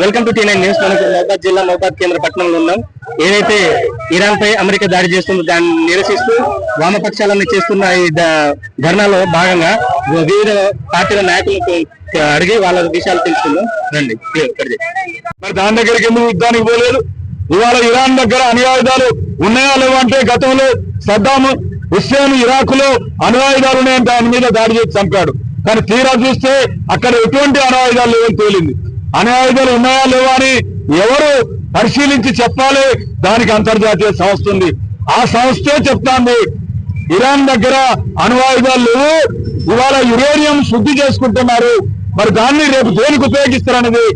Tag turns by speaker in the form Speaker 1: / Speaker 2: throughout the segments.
Speaker 1: Welcome to T nine news. మనకు మహబాద్ జిల్లా మహబాద్ కేంద్ర పట్టణంలో ఉన్నాం. ఏదైతే ఇరాన్ పై అమెరికా దాడి చేస్తుందో దాన్ని నిరసిస్తూ వామపక్షాలన్నీ చేస్తున్న ఈ ధర్నాలో భాగంగా వివిధ పార్టీల నాయకులకు అడిగి వాళ్ళ విషయాలు తెలుసుకుందాం. రండి.
Speaker 2: మరి దాని దగ్గరికి ఎందుకు యుద్ధానికి పోలేదు? ఇవాళ ఇరాన్ దగ్గర అణువాయుధాలు ఉన్నాయా లేవా అంటే గతంలో సద్దాం హుస్సేన్ ఇరాక్లో అణువాయుధాలు ఉన్నాయని దాని మీద దాడి చేసి చంపాడు. కానీ తీరా చూస్తే అక్కడ ఎటువంటి అణువాయుధాలు లేవని తేలింది. అణువాయుధాలు ఉన్నాయా లేవా అని ఎవరు పరిశీలించి చెప్పాలి దానికి అంతర్జాతీయ సంస్థ ఉంది. ఆ సంస్థే చెప్తాంది ఇరాన్ దగ్గర అణువాయుధాలు లేవు ఇవాళ యురేనియం శుద్ధి చేసుకుంటున్నారు మరి దాన్ని రేపు దేనికి ఉపయోగిస్తారనేది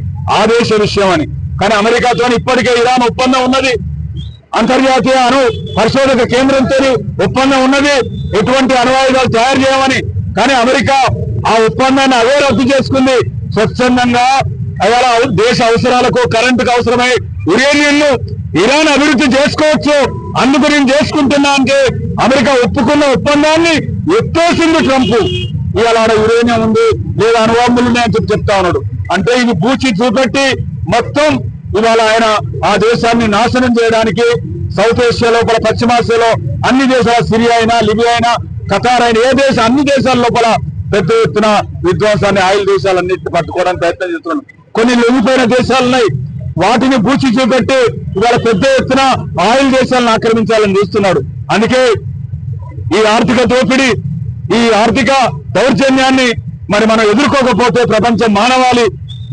Speaker 2: ఆదేశ విషయం అని. కానీ అమెరికాతో ఇప్పటికే ఇరాన్ ఒప్పందం ఉన్నది. అంతర్జాతీయ అణు పరిశోధక కేంద్రంతో ఒప్పందం ఉన్నది. ఎటువంటి అణువాయుధాలు తయారు చేయమని. కానీ అమెరికా ఆ ఒప్పందాన్ని అవే రద్దు చేసుకుంది. స్వచ్ఛందంగా అలా దేశ అవసరాలకు కరెంటుకు అవసరమై యురేనియంను ఇరాన్ అభివృద్ధి చేసుకోవచ్చు. అందుకు నేను చేసుకుంటున్నా అంటే అమెరికా ఒప్పుకున్న ఒప్పందాన్ని ఎత్తేసింది ట్రంప్. ఇవాళ ఆడ యురేనియం ఉంది లేదా అణుబాంబులు ఉన్నాయని చెప్పి చెప్తా ఉన్నాడు. అంటే ఇది పూచి చూపెట్టి మొత్తం ఇవాళ ఆయన ఆ దేశాన్ని నాశనం చేయడానికి సౌత్ ఏషియా లోపల పశ్చిమాసియాలో అన్ని దేశాల సిరియా అయినా లిబియా అయినా ఖతార్ అయినా ఏ దేశం అన్ని దేశాల లోపల పెద్ద ఎత్తున విధ్వంసాన్ని ఆయిల్ దేశాలన్నింటినీ పట్టుకోవడానికి ప్రయత్నం చేస్తున్నాడు కొన్ని లొంగిపోయిన దేశాలు ఉన్నాయి. వాటిని పూచి చూపెట్టి ఇవాళ పెద్ద ఎత్తున ఆయిల్ దేశాలను ఆక్రమించాలని చూస్తున్నాడు. అందుకే ఈ ఆర్థిక దోపిడీ ఈ ఆర్థిక దౌర్జన్యాన్ని మరి మనం ఎదుర్కోకపోతే ప్రపంచం మానవాళి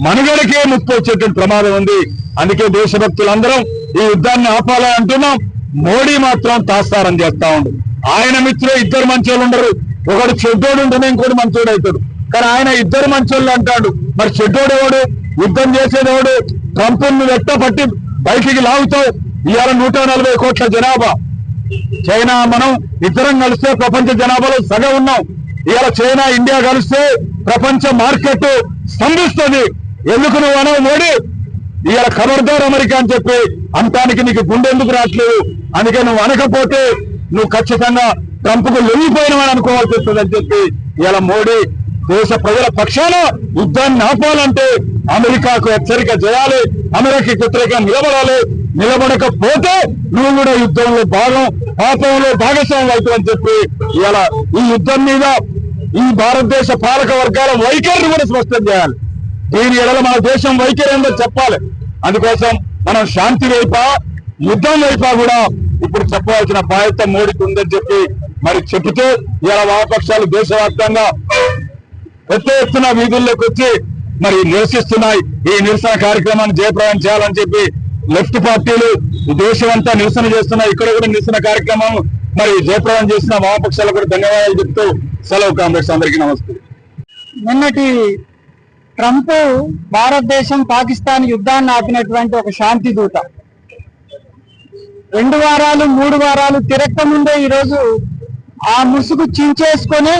Speaker 2: మనుగడకే ముప్పు వచ్చేటువంటి ప్రమాదం ఉంది. అందుకే దేశభక్తులందరం ఈ యుద్ధాన్ని ఆపాలని అంటున్నాం. మోడీ మాత్రం తాస్తారం చేస్తా ఉండు. ఆయన మిత్రులు ఇద్దరు మంచోళ్ళు ఉండరు. ఒకడు చెడ్డోడు ఉంటేనే ఇంకోటి మంచోడు అవుతాడు. కానీ ఆయన ఇద్దరు మంచోళ్ళు అంటాడు. మరి చెడ్డోడు ఎవడు? యుద్ధం చేసేదేవాడు ట్రంప్ వెట్ట పట్టి బయటికి లాగుతావు. ఇవాళ నూట నలభై కోట్ల జనాభా. చైనా మనం ఇద్దరం కలిస్తే ప్రపంచ జనాభాలో సగం ఉన్నాం. ఇవాళ చైనా ఇండియా కలిస్తే ప్రపంచ మార్కెట్ స్తంభిస్తుంది. ఎందుకు నువ్వు అనవు మోడీ? ఇవాళ ఖబర్దార్ అమెరికా అని చెప్పి అంతానికి నీకు గుండె ఎందుకు రావట్లేదు? అందుకే నువ్వు అనకపోతే నువ్వు ఖచ్చితంగా ట్రంప్కు లొంగిపోయినవని అనుకోవాల్సి వస్తుంది అని చెప్పి ఇలా మోడీ దేశ ప్రజల పక్షాన యుద్ధాన్ని ఆపాలంటే అమెరికాకు హెచ్చరిక చేయాలి అమెరికాకి వ్యతిరేకంగా నిలబడాలి నిలబడకపోతే నువ్వు కూడా యుద్ధంలో భాగం పాపంలో భాగస్వామి అవుతుందని చెప్పి ఇలా ఈ యుద్ధం మీద ఈ భారతదేశ పాలక వర్గాల వైఖరిని కూడా స్పష్టం చేయాలి. దీని ఎడల మన దేశం వైఖరి ఏందో చెప్పాలి. అందుకోసం మనం శాంతి వైపా యుద్ధం వైపా కూడా ఇప్పుడు చెప్పవలసిన బాధ్యత మోడీకి ఉందని చెప్పి మరి చెబుతూ ఇలా వామపక్షాలు దేశవ్యాప్తంగా పెద్ద ఎత్తున వీధుల్లోకి వచ్చి మరి నిరసిస్తున్నాయి. ఈ నిరసన కార్యక్రమాన్ని జయప్రదం చేయాలని చెప్పి లెఫ్ట్ పార్టీలు దేశం అంతా నిరసన చేస్తున్నాయి. ఇక్కడ కూడా నిరసన కార్యక్రమం మరి జయప్రదం చేసిన వామపక్షాలకు కూడా ధన్యవాదాలు చెప్తూ సెలవు కాంగ్రెస్ అందరికీ నమస్తే.
Speaker 3: నిన్నటి ట్రంప్ భారతదేశం పాకిస్తాన్ యుద్ధాన్ని ఆపినటువంటి ఒక శాంతి దూత. రెండు వారాలు మూడు వారాలు తిరక్క ముందే ఈరోజు ఆ ముసుగు చించేసుకొని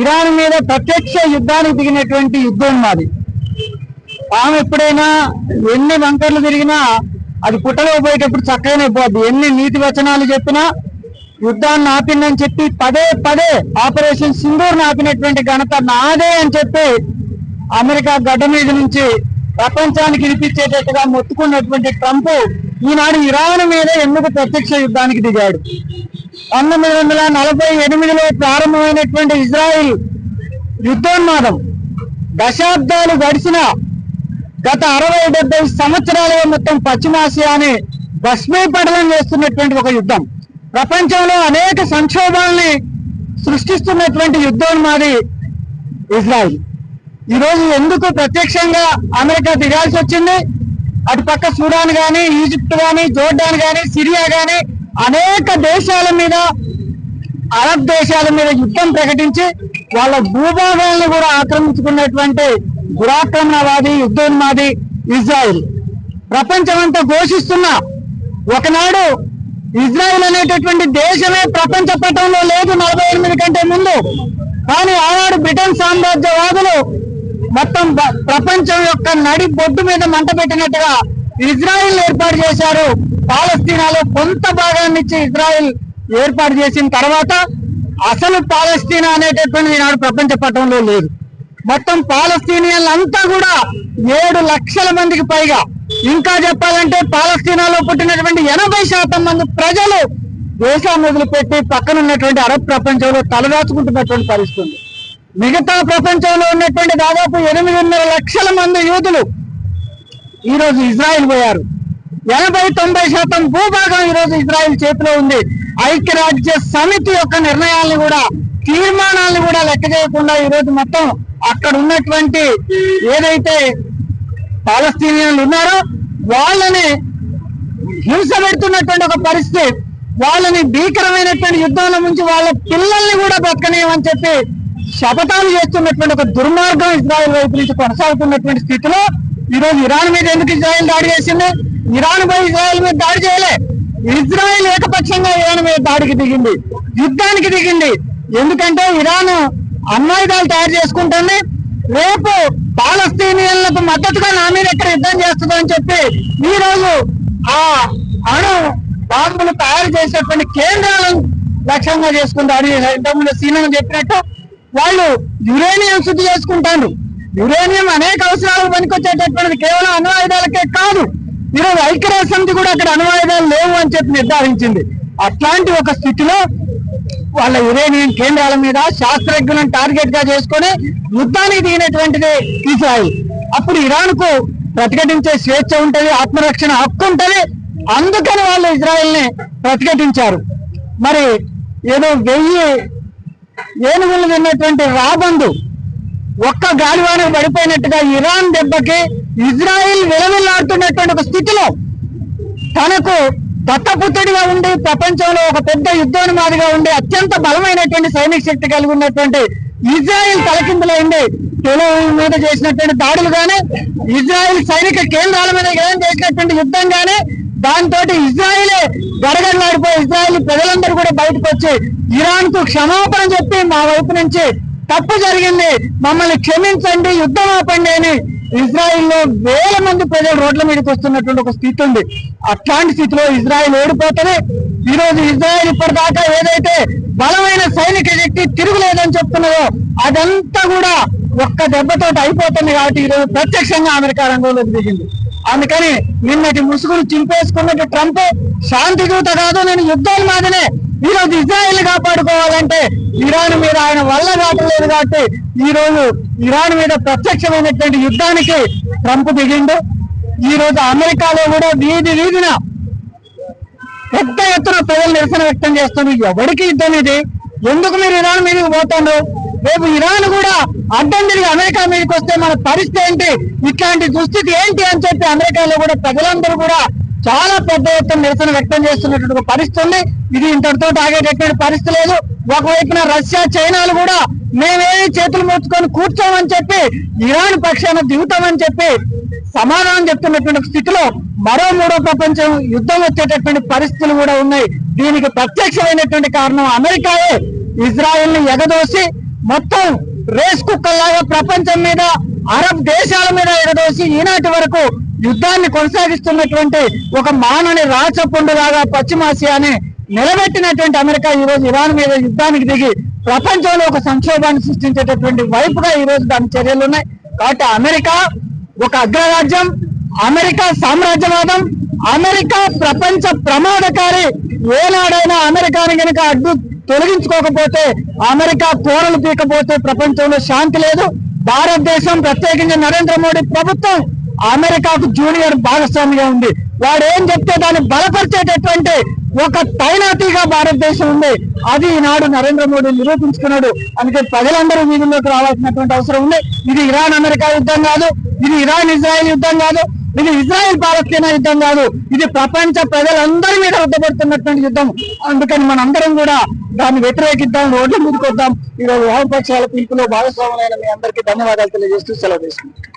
Speaker 3: ఇరాన్ మీద ప్రత్యక్ష యుద్ధానికి దిగినటువంటి యుద్ధం మాది. ఆమె ఎప్పుడైనా ఎన్ని వంకర్లు తిరిగినా అది పుట్టలో పోయేటప్పుడు చక్కగానే పోద్ది. ఎన్ని నీతి వచనాలు చెప్పినా యుద్ధాన్ని ఆపిందని చెప్పి పదే పదే ఆపరేషన్ సింధూర్ని ఆపినటువంటి ఘనత నాదే అని చెప్పి అమెరికా గడ్డ మీద నుంచి ప్రపంచానికి వినిపించేటట్టుగా మొత్తుకున్నటువంటి ట్రంప్ ఈనాడు ఇరాన్ మీద ఎందుకు ప్రత్యక్ష యుద్ధానికి దిగాడు? పంతొమ్మిది వందల నలభై ఎనిమిదిలో ప్రారంభమైనటువంటి ఇజ్రాయిల్ యుద్ధోన్మాదం. దశాబ్దాలు గడిచిన గత అరవై డెబ్బై సంవత్సరాలుగా మొత్తం పశ్చిమాసియాని భస్మీపటలం చేస్తున్నటువంటి ఒక యుద్ధం. ప్రపంచంలో అనేక సంక్షోభాలని సృష్టిస్తున్నటువంటి యుద్ధోన్మాది ఇజ్రాయిల్. ఈరోజు ఎందుకు ప్రత్యక్షంగా అమెరికా దిగాల్సి వచ్చింది అటు పక్క సూడాన్ గాని ఈజిప్ట్ గాని జోర్డాన్ గాని సిరియా కానీ అనేక దేశాల మీద అరబ్ దేశాల మీద యుద్ధం ప్రకటించి వాళ్ళ భూభాగాలను కూడా ఆక్రమించుకున్నటువంటి దురాక్రమణవాది యుద్ధోన్మాది ఇజ్రాయిల్. ప్రపంచమంతా ఘోషిస్తున్న ఒకనాడు ఇజ్రాయిల్ అనేటటువంటి దేశమే ప్రపంచ పటంలో లేదు నలభై ఎనిమిది కంటే ముందు. కానీ ఆనాడు బ్రిటన్ సామ్రాజ్యవాదులు మొత్తం ప్రపంచం యొక్క నడి బొడ్డు మీద మంట పెట్టినట్టుగా ఇజ్రాయిల్ ఏర్పాటు చేశారు. పాలస్తీనాలో కొంత భాగాన్ని ఇచ్చి ఇజ్రాయిల్ ఏర్పాటు చేసిన తర్వాత అసలు పాలస్తీనా అనేటటువంటిది ఈనాడు ప్రపంచ పటంలో లేదు. మొత్తం పాలస్తీనియన్లు అంతా కూడా ఏడు లక్షల మందికి పైగా. ఇంకా చెప్పాలంటే పాలస్తీనాలో పుట్టినటువంటి ఎనభై శాతం మంది ప్రజలు దేశాన్ని వదిలిపెట్టి పక్కన ఉన్నటువంటి అరబ్ ప్రపంచంలో తలదాచుకుంటున్నటువంటి పరిస్థితి మిగతా ప్రపంచంలో ఉన్నటువంటి దాదాపు ఎనిమిదిన్నర లక్షల మంది యూదులు ఈరోజు ఇజ్రాయిల్ పోయారు. ఎనభై తొంభై శాతం భూభాగం ఈ రోజు ఇజ్రాయిల్ చేతిలో ఉంది. ఐక్యరాజ్య సమితి యొక్క నిర్ణయాలను కూడా తీర్మానాలను కూడా లెక్క చేయకుండా ఈ రోజు మొత్తం అక్కడ ఉన్నటువంటి ఏదైతే పాలస్తీనియన్లు ఉన్నారో వాళ్ళని హింస పెడుతున్నటువంటి ఒక పరిస్థితి వాళ్ళని భీకరమైనటువంటి యుద్ధంలో నుంచి వాళ్ళ పిల్లల్ని కూడా బతకనేయమని చెప్పి శపథాలు చేస్తున్నటువంటి ఒక దుర్మార్గం ఇజ్రాయెల్ వైపు నుంచి కొనసాగుతున్నటువంటి స్థితిలో ఈ రోజు ఇరాన్ మీద ఎందుకు ఇజ్రాయెల్ దాడి చేసింది? ఇరాన్ పై ఇజ్రాయెల్ మీద దాడి చేయలే. ఇజ్రాయెల్ ఏకపక్షంగా ఇరాన్ మీద దాడికి దిగింది. యుద్ధానికి దిగింది. ఎందుకంటే ఇరాన్ అణ్వాయుధాలు తయారు చేసుకుంటుంది. రేపు పాలస్తీనియన్లకు మద్దతుగా నా మీద ఎక్కడ యుద్ధం చేస్తుందో అని చెప్పి ఈ రోజు ఆ అణు బాంబులు తయారు చేసేటువంటి కేంద్రాలను లక్ష్యంగా చేసుకుంటారు ఇంతకుముందు సీనం చెప్పినట్టు వాళ్ళు యురేనియం శుద్ధి చేసుకుంటారు. యురేనియం అనేక అవసరాలకు పనికొచ్చేటటువంటిది కేవలం అణు ఆయుధాలకే కాదు. ఈరోజు ఐక్యరాజ్య సమితి కూడా అక్కడ అణువాయుధాలు లేవు అని చెప్పి నిర్ధారించింది. అట్లాంటి ఒక స్థితిలో వాళ్ళ యురేనియం కేంద్రాల మీద శాస్త్రజ్ఞులను టార్గెట్గా చేసుకుని యుద్ధానికి దిగినటువంటిది ఇజ్రాయిల్. అప్పుడు ఇరాన్కు ప్రతిఘటించే స్వేచ్ఛ ఉంటది ఆత్మరక్షణ హక్కు ఉంటది. అందుకని వాళ్ళు ఇజ్రాయెల్ని ప్రతిఘటించారు. మరి ఏదో వెయ్యి ఏనుగులు తిన్నటువంటి రాబందు ఒక్క గాలివాన పడిపోయినట్టుగా ఇరాన్ దెబ్బకి ఇజ్రాయిల్ విలవిల్లాడుతున్నటువంటి ఒక స్థితిలో తనకు దత్తపుత్రుడిగా ఉండి ప్రపంచంలో ఒక పెద్ద యుద్ధోన్మాదిగా ఉండి అత్యంత బలమైనటువంటి సైనిక శక్తి కలిగి ఉన్నటువంటి ఇజ్రాయిల్ తలకిందులైంది తెలుగు మీద చేసినటువంటి దాడులుగానే ఇజ్రాయిల్ సైనిక కేంద్రాల మీద ఏం చేసినటువంటి యుద్ధం గాని దాంతో ఇజ్రాయిలే గడగడలాడిపోయి ఇజ్రాయిల్ ప్రజలందరూ కూడా బయటకు వచ్చి ఇరాన్కు క్షమాపణ చెప్పి మా వైపు నుంచి తప్పు జరిగింది. మమ్మల్ని క్షమించండి యుద్ధం ఆపండి అని ఇజ్రాయిల్లో వేల మంది ప్రజలు రోడ్ల మీదకి వస్తున్నటువంటి ఒక స్థితి ఉంది. అట్లాంటి స్థితిలో ఇజ్రాయిల్ ఓడిపోతుంది. ఈ రోజు ఇజ్రాయిల్ ఇప్పటిదాకా ఏదైతే బలమైన సైనిక శక్తి తిరుగులేదని చెప్తున్నదో అదంతా కూడా ఒక్క దెబ్బతో అయిపోతుంది కాబట్టి ఈరోజు ప్రత్యక్షంగా అమెరికా రంగంలోకి దిగింది. అందుకని నిన్నటి ముసుగులు చింపేసుకున్నట్టు ట్రంప్ శాంతి దూత కాదు నేను యుద్ధాల మాదినే ఈరోజు ఇజ్రాయిల్ కాపాడుకోవాలంటే ఇరాన్ మీద ఆయన వల్ల కావట్లేదు కాబట్టి ఈ రోజు ఇరాన్ మీద ప్రత్యక్షమైనటువంటి యుద్ధానికి ట్రంప్ దిగిండు. ఈ రోజు అమెరికాలో కూడా వీధి వీధిన పెద్ద ఎత్తున ప్రజలు నిరసన వ్యక్తం చేస్తుంది ఎవరికి యుద్ధం ఇది? ఎందుకు మీరు ఇరాన్ మీదకి పోతాడు రేపు ఇరాన్ కూడా అడ్డం తిరిగి అమెరికా మీదకి వస్తే మన పరిస్థితి ఏంటి? ఇట్లాంటి దుస్థితి ఏంటి అని చెప్పి అమెరికాలో కూడా ప్రజలందరూ కూడా చాలా పెద్ద ఎత్తున నిరసన వ్యక్తం చేస్తున్నటువంటి పరిస్థితి ఉంది. ఇది ఇంతటితో ఆగేటటువంటి పరిస్థితి లేదు. ఒకవైపున రష్యా చైనాలు కూడా మేమేమి చేతులు మూసుకొని కూర్చోమని చెప్పి ఇరాన్ పక్షాన దిగుతామని చెప్పి సమాధానం చెప్తున్నటువంటి స్థితిలో మరో మూడో ప్రపంచం యుద్ధం వచ్చేటటువంటి పరిస్థితులు కూడా ఉన్నాయి. దీనికి ప్రత్యక్షమైనటువంటి కారణం అమెరికాయే. ఇజ్రాయెల్ని ఎగదోసి మొత్తం రేస్ కుక్కల్లాగా ప్రపంచం మీద అరబ్ దేశాల మీద ఎగదోసి ఈనాటి వరకు యుద్ధాన్ని కొనసాగిస్తున్నటువంటి ఒక మానని రాచపుండులాగా పశ్చిమాసియాని నిలబెట్టినటువంటి అమెరికా ఈ రోజు ఇరాన్ మీద యుద్ధానికి దిగి ప్రపంచంలో ఒక సంక్షోభాన్ని సృష్టించేటటువంటి వైపుగా ఈ రోజు దాని చర్యలు ఉన్నాయి. కాబట్టి అమెరికా ఒక అగ్రరాజ్యం అమెరికా సామ్రాజ్యవాదం అమెరికా ప్రపంచ ప్రమాదకారి ఏనాడైనా అమెరికాని గనుక అడ్డు తొలగించుకోకపోతే అమెరికా కూరలు పీకపోతే ప్రపంచంలో శాంతి లేదు. భారతదేశం ప్రత్యేకించి నరేంద్ర మోడీ ప్రభుత్వం అమెరికాకు జూనియర్ భాగస్వామిగా ఉంది. వాడు ఏం చెప్తే దాన్ని బలపరిచేటటువంటి ఒక తైనాతీగా భారతదేశం ఉంది. అది ఈనాడు నరేంద్ర మోడీ నిరూపించుకున్నాడు. అందుకే ప్రజలందరూ వీధుల్లోకి రావాల్సినటువంటి అవసరం ఉంది. ఇది ఇరాన్ అమెరికా యుద్ధం కాదు. ఇది ఇరాన్ ఇజ్రాయెల్ యుద్ధం కాదు. ఇది ఇజ్రాయెల్ పాలస్తీనా యుద్ధం కాదు. ఇది ప్రపంచ ప్రజలందరి మీద రుద్దబడుతున్నటువంటి యుద్ధం. అందుకని మనందరం కూడా దాన్ని వ్యతిరేకిద్దాం రోడ్ల మీదకి వద్దాం. ఈరోజు వామపక్షాల పిలుపులో భాగస్వాములైన మీ అందరికీ ధన్యవాదాలు తెలియజేస్తూ సెలవు తీసుకుంటాం